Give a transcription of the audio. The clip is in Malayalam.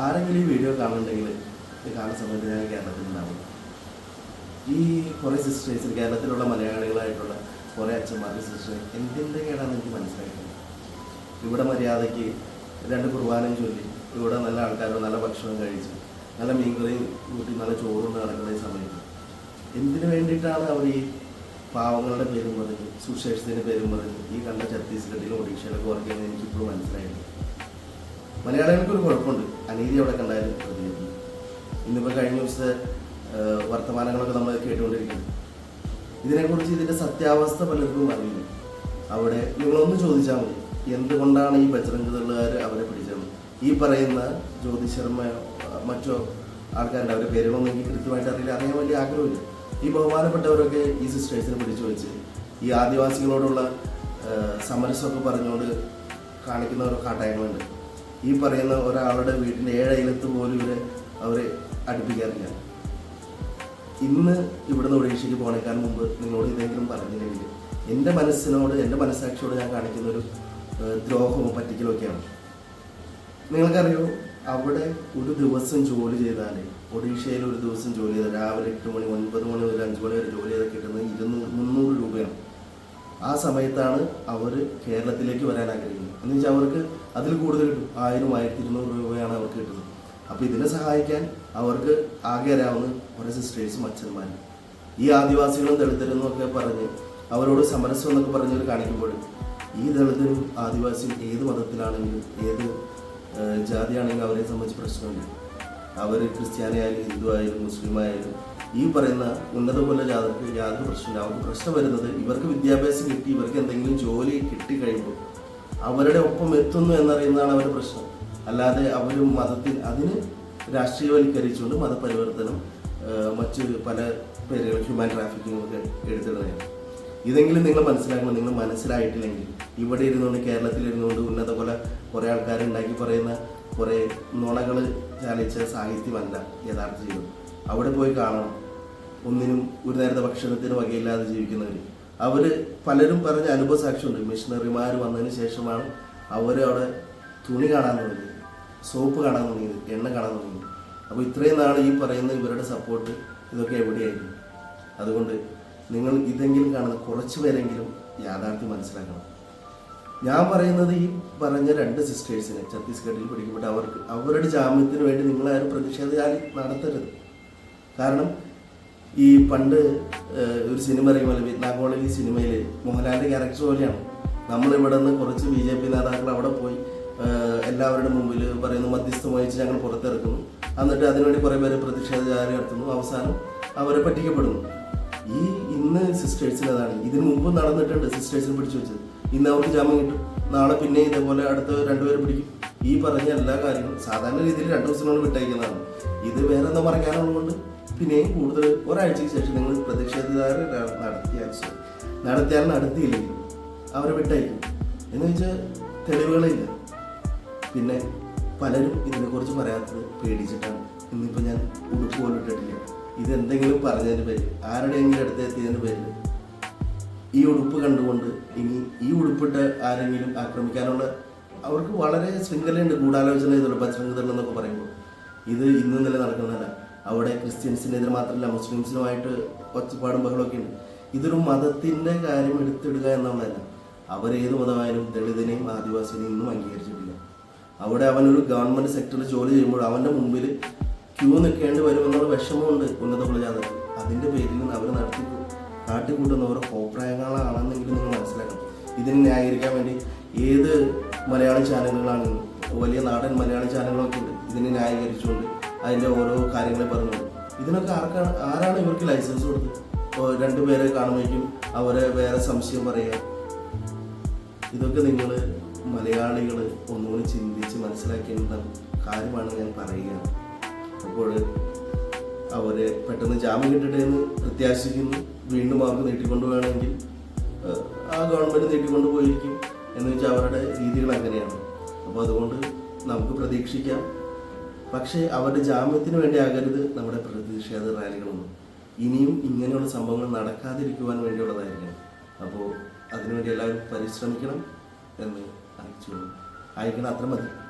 ആരെങ്കിലും ഈ വീഡിയോ കാണുന്നുണ്ടെങ്കിൽ ഇത് കാണുന്ന സമയത്ത് ഞാൻ കേരളത്തിൽ നിന്നാണ് ഈ കുറേ സിസ്റ്റേഴ്സ് കേരളത്തിലുള്ള മലയാളികളായിട്ടുള്ള കുറേ അച്ഛന്മാരുടെ സിസ്റ്റർ കേടാന്ന് എനിക്ക് മനസ്സിലായിട്ടുണ്ട് ഇവിടെ മര്യാദയ്ക്ക് രണ്ട് കുർബാനയും ചൊല്ലി ഇവിടെ നല്ല ആൾക്കാരോട് നല്ല ഭക്ഷണം കഴിച്ച് നല്ല മീൻകറിയും കൂട്ടി നല്ല ചോറുണ്ട് നടക്കുന്ന സമയത്ത് എന്തിനു വേണ്ടിയിട്ടാണ് അവർ ഈ പാവങ്ങളുടെ പേരും പറഞ്ഞ് സുശേഷത്തിന്റെ പേരും പറഞ്ഞ് ഈ കണ്ട ഛത്തീസ്ഗഡിലും ഒഡീഷയിലൊക്കെ വർക്ക് എനിക്കിപ്പോഴും മനസ്സിലായിട്ടുണ്ട് മലയാളികൾക്കൊരു കുഴപ്പമുണ്ട്. അനീതി അവിടെ കണ്ടാലും പ്രതികരിക്കും. ഇന്നിപ്പോൾ കഴിഞ്ഞ ദിവസത്തെ വർത്തമാനങ്ങളൊക്കെ നമ്മൾ കേട്ടുകൊണ്ടിരിക്കുന്നു. ഇതിനെക്കുറിച്ച് ഇതിന്റെ സത്യാവസ്ഥ പലർക്കും അറിയില്ല. അവിടെ നിങ്ങളൊന്ന് ചോദിച്ചാൽ മതി. എന്തുകൊണ്ടാണ് ഈ ബജറംഗതളുകാർ അവരെ പിടിച്ചത്? ഈ പറയുന്ന ജ്യോതി ശർമ്മ മറ്റോ ആൾക്കാരുടെ അവരുടെ പേരുകളൊന്നും എനിക്ക് കൃത്യമായിട്ട് അറിയില്ല. അറിയാൻ വലിയ ആഗ്രഹമില്ല. ഈ ബഹുമാനപ്പെട്ടവരൊക്കെ ഈ സിസ്റ്റേഴ്സിനെ പിടിച്ചു വെച്ച് ഈ ആദിവാസികളോടുള്ള സമരസമൊക്കെ പറഞ്ഞുകൊണ്ട് കാണിക്കുന്ന ഓരോ കാട്ടായങ്ങളുണ്ട് ഈ പറയുന്ന ഒരാളുടെ വീട്ടിന്റെ ഏഴയിലത്ത് പോലും ഇവരെ അവരെ അടുപ്പിക്കാറില്ല. ഇന്ന് ഇവിടുന്ന് ഒഡീഷയ്ക്ക് പോണേക്കാൾ മുമ്പ് നിങ്ങളോട് ഇതെങ്കിലും പറഞ്ഞില്ലെങ്കിൽ എന്റെ മനസ്സിനോട് എന്റെ മനസ്സാക്ഷിയോട് ഞാൻ കാണിക്കുന്ന ഒരു ദ്രോഹമോ പറ്റിക്കലോ ഒക്കെയാണ്. നിങ്ങൾക്കറിയോ അവിടെ ഒരു ദിവസം ജോലി ചെയ്താൽ ഒഡീഷയിൽ ഒരു ദിവസം ജോലി ചെയ്താൽ രാവിലെ എട്ട് മണി ഒൻപത് മണി മുതൽ അഞ്ച് മണി വരെ ജോലി ചെയ്താൽ കിട്ടുന്നത് ഇരുന്നൂറ് മുന്നൂറ് രൂപയാണ്. ആ സമയത്താണ് അവർ കേരളത്തിലേക്ക് വരാൻ ആഗ്രഹിക്കുന്നത്. എന്ന് വെച്ചാൽ അവർക്ക് അതിൽ കൂടുതൽ കിട്ടും ആയിരം ആയിരത്തി ഇരുന്നൂറ് രൂപയാണ് അവർക്ക് കിട്ടുന്നത്. അപ്പോൾ ഇതിനെ സഹായിക്കാൻ അവർക്ക് ആകെ അറിയാവുന്ന കുറേ സിസ്റ്റേഴ്സും അച്ഛന്മാരും. ഈ ആദിവാസികളും ദളിതരും എന്നൊക്കെ പറഞ്ഞ് അവരോട് സമരസം എന്നൊക്കെ പറഞ്ഞവർ കാണിക്കുമ്പോൾ ഈ ദളിതരും ആദിവാസിയും ഏത് മതത്തിലാണെങ്കിലും ഏത് ജാതിയാണെങ്കിലും അവരെ സംബന്ധിച്ച് പ്രശ്നമില്ല. അവർ ക്രിസ്ത്യാനി ആയാലും ഹിന്ദു ആയാലും മുസ്ലിം ആയാലും ഈ പറയുന്ന ഉന്നത പോലെ ജാതർക്ക് യാതൊരു പ്രശ്നമില്ല അവർക്ക് പ്രശ്നം വരുന്നത് ഇവർക്ക് വിദ്യാഭ്യാസം കിട്ടി ഇവർക്ക് എന്തെങ്കിലും ജോലി കിട്ടി കഴിയുമ്പോൾ അവരുടെ ഒപ്പം എത്തുന്നു എന്നറിയുന്നതാണ് അവരുടെ പ്രശ്നം. അല്ലാതെ അവർ മതത്തിൽ അതിന് രാഷ്ട്രീയവൽക്കരിച്ചുകൊണ്ട് മതപരിവർത്തനം മറ്റ് പല പേരുകൾ ഹ്യൂമൻ ട്രാഫിക്കിംഗ് ഒക്കെ എടുത്തിടുന്നതാണ്. ഇതെങ്കിലും നിങ്ങൾ മനസ്സിലാക്കണം. നിങ്ങൾ മനസ്സിലായിട്ടില്ലെങ്കിൽ ഇവിടെ ഇരുന്നുകൊണ്ട് കേരളത്തിൽ ഇരുന്നുകൊണ്ട് ഉന്നത പോലെ കുറേ ആൾക്കാർ ഉണ്ടാക്കി പറയുന്ന കുറേ നുണകൾ ചാലിച്ച സാഹിത്യമല്ല യഥാർത്ഥ ജീവിതം. അവിടെ പോയി കാണണം. ഒന്നിനും ഒരു നേരത്തെ ഭക്ഷണത്തിന് വകയില്ലാതെ ജീവിക്കുന്നവർ അവർ പലരും പറഞ്ഞ അനുഭവ സാക്ഷ്യമുണ്ട് മിഷണറിമാർ വന്നതിന് ശേഷമാണ് അവർ അവിടെ തുണി കാണാൻ തുടങ്ങിയത് സോപ്പ് കാണാൻ തുടങ്ങിയത് എണ്ണ കാണാൻ തുടങ്ങിയത് അപ്പോൾ ഇത്രയും നാൾ ഈ പറയുന്ന ഇവരുടെ സപ്പോർട്ട് ഇതൊക്കെ എവിടെയായിരുന്നു? അതുകൊണ്ട് നിങ്ങൾ ഇതെങ്കിലും കാണുന്ന കുറച്ച് പേരെങ്കിലും യാഥാർത്ഥ്യം മനസ്സിലാക്കണം. ഞാൻ പറയുന്നത് ഈ പറഞ്ഞ രണ്ട് സിസ്റ്റേഴ്സിനെ ഛത്തീസ്ഗഡിൽ പിടിക്കപ്പെട്ട അവർക്ക് അവരുടെ ജാമ്യത്തിന് വേണ്ടി നിങ്ങളാരും പ്രതിഷേധ ജാലി നടത്തരുത്. കാരണം ഈ പണ്ട് ഒരു സിനിമ ഇറങ്ങിയ വിയറ്റ്നാം ഈ സിനിമയിൽ മോഹൻലാലിന്റെ ക്യാരക്ടർ പോലെയാണ്. നമ്മളിവിടെ നിന്ന് കുറച്ച് ബി ജെ പി നേതാക്കൾ അവിടെ പോയി എല്ലാവരുടെ മുമ്പിൽ പറയുന്നു മധ്യസ്ഥം വഹിച്ച് ഞങ്ങൾ പുറത്തിറക്കുന്നു. എന്നിട്ട് അതിനുവേണ്ടി കുറേ പേര് പ്രതിഷേധ ജാലി നടത്തുന്നു. അവസാനം അവരെ പറ്റിക്കപ്പെടുന്നു. ഈ ഇന്ന് സിസ്റ്റേഴ്സിന് അതാണ്. ഇതിനു മുമ്പ് നടന്നിട്ടുണ്ട് സിസ്റ്റേഴ്സിനെ പിടിച്ചു വെച്ചത്. ഇന്ന് അവർക്ക് ജാമ്യം കിട്ടും. നാളെ പിന്നെ ഇതേപോലെ അടുത്ത രണ്ടുപേരെ പിടിക്കും. ഈ പറഞ്ഞ എല്ലാ കാര്യങ്ങളും സാധാരണ രീതിയിൽ രണ്ടു ദിവസത്തിനുള്ളിൽ വിട്ടയക്കുന്നതാണ്. ഇത് വേറെ എന്താ പറയാനുള്ളതുകൊണ്ട് പിന്നെയും കൂടുതൽ ഒരാഴ്ചയ്ക്ക് ശേഷം നിങ്ങൾ പ്രതിഷേധക്കാർ നടത്തിയാൽ. നടത്തിയാൽ നടത്തിയില്ലെങ്കിൽ അവരെ വിട്ടയക്കും. എന്ന് വെച്ചാൽ തെളിവുകളില്ല. പിന്നെ പലരും ഇതിനെക്കുറിച്ച് പറയാത്തത് പേടിച്ചിട്ടാണ്. ഇന്നിപ്പോൾ ഞാൻ ഉടുപ്പ് പോലും ഇട്ടിട്ടില്ല. ഇതെന്തെങ്കിലും പറഞ്ഞതിന് പേര് ആരുടെയെങ്കിലും അടുത്ത് എത്തിയതിന് പേരിൽ ഈ ഉടുപ്പ് കണ്ടുകൊണ്ട് ഇനി ഈ ഉടുപ്പിട്ട് ആരെങ്കിലും ആക്രമിക്കാനുള്ള അവർക്ക് വളരെ ശൃംഖലയുണ്ട് ഗൂഢാലോചന ചെയ്തുള്ള ബജ്രംഗദൾ എന്നൊക്കെ പറയുമ്പോൾ. ഇത് ഇന്ന് ഇന്നലെ നടക്കുന്നതല്ല അവിടെ ക്രിസ്ത്യൻസിനെതിരെ മാത്രമല്ല മുസ്ലിംസിനുമായിട്ട് ഒച്ചപ്പാടും ബഹളമൊക്കെ ഉണ്ട് ഇതൊരു മതത്തിന്റെ കാര്യം എടുത്തിടുക എന്നുള്ളതല്ല. അവരേത് മതമായാലും ദളിതനെയും ആദിവാസിനെയും ഇന്നും അംഗീകരിച്ചിട്ടില്ല. അവിടെ അവനൊരു ഗവൺമെന്റ് സെക്ടറിൽ ജോലി ചെയ്യുമ്പോൾ അവന്റെ മുമ്പിൽ ക്യൂ നിൽക്കേണ്ടി വരുമെന്നുള്ള വിഷമമുണ്ട് ഉന്നത കുലജാതക്ക് അതിന്റെ പേരിൽ നിന്ന് അവർ നടത്തി കാട്ടിക്കൂട്ടുന്ന ഓരോ കോപ്രായങ്ങളാണെന്നെങ്കിലും നിങ്ങൾ മനസ്സിലാക്കണം. ഇതിനെ ന്യായീകരിക്കാൻ വേണ്ടി ഏത് മലയാളം ചാനലുകളാണ്. വലിയ നാടൻ മലയാള ചാനലുകളൊക്കെ ഉണ്ട് ഇതിനെ ന്യായീകരിച്ചുകൊണ്ട് അതിന്റെ ഓരോ കാര്യങ്ങളെ പറഞ്ഞുകൊണ്ട്. ഇതിനൊക്കെ ആർക്കാണ് ആരാണ് ഇവർക്ക് ലൈസൻസ് കൊടുത്തത്? ഇപ്പോൾ രണ്ടുപേരെ കാണുമ്പോഴേക്കും അവരെ വേറെ സംശയം പറയുക. ഇതൊക്കെ നിങ്ങൾ മലയാളികൾ ഒന്നുകൂടി ചിന്തിച്ച് മനസ്സിലാക്കേണ്ട കാര്യമാണ് ഞാൻ പറയുകയാണ് അപ്പോൾ അവർ പെട്ടെന്ന് ജാമ്യം കിട്ടട്ടെ എന്ന് പ്രത്യാശിക്കുന്നു. വീണ്ടും അവർക്ക് നീട്ടിക്കൊണ്ടുപോവുകയാണെങ്കിൽ ആ ഗവൺമെന്റ് നീട്ടിക്കൊണ്ടുപോയിരിക്കും. എന്ന് വെച്ചാൽ അവരുടെ രീതികൾ അങ്ങനെയാണ്. അപ്പോൾ അതുകൊണ്ട് നമുക്ക് പ്രതീക്ഷിക്കാം. പക്ഷേ അവരുടെ ജാമ്യത്തിന് വേണ്ടി ആകരുത് നമ്മുടെ പ്രതിഷേധ റാലികളൊന്നും. ഇനിയും ഇങ്ങനെയുള്ള സംഭവങ്ങൾ നടക്കാതിരിക്കുവാൻ വേണ്ടിയുള്ളതായിരിക്കണം. അപ്പോൾ അതിനുവേണ്ടി എല്ലാവരും പരിശ്രമിക്കണം എന്ന് അറിയിച്ചു അയക്കണം അത്ര മതി.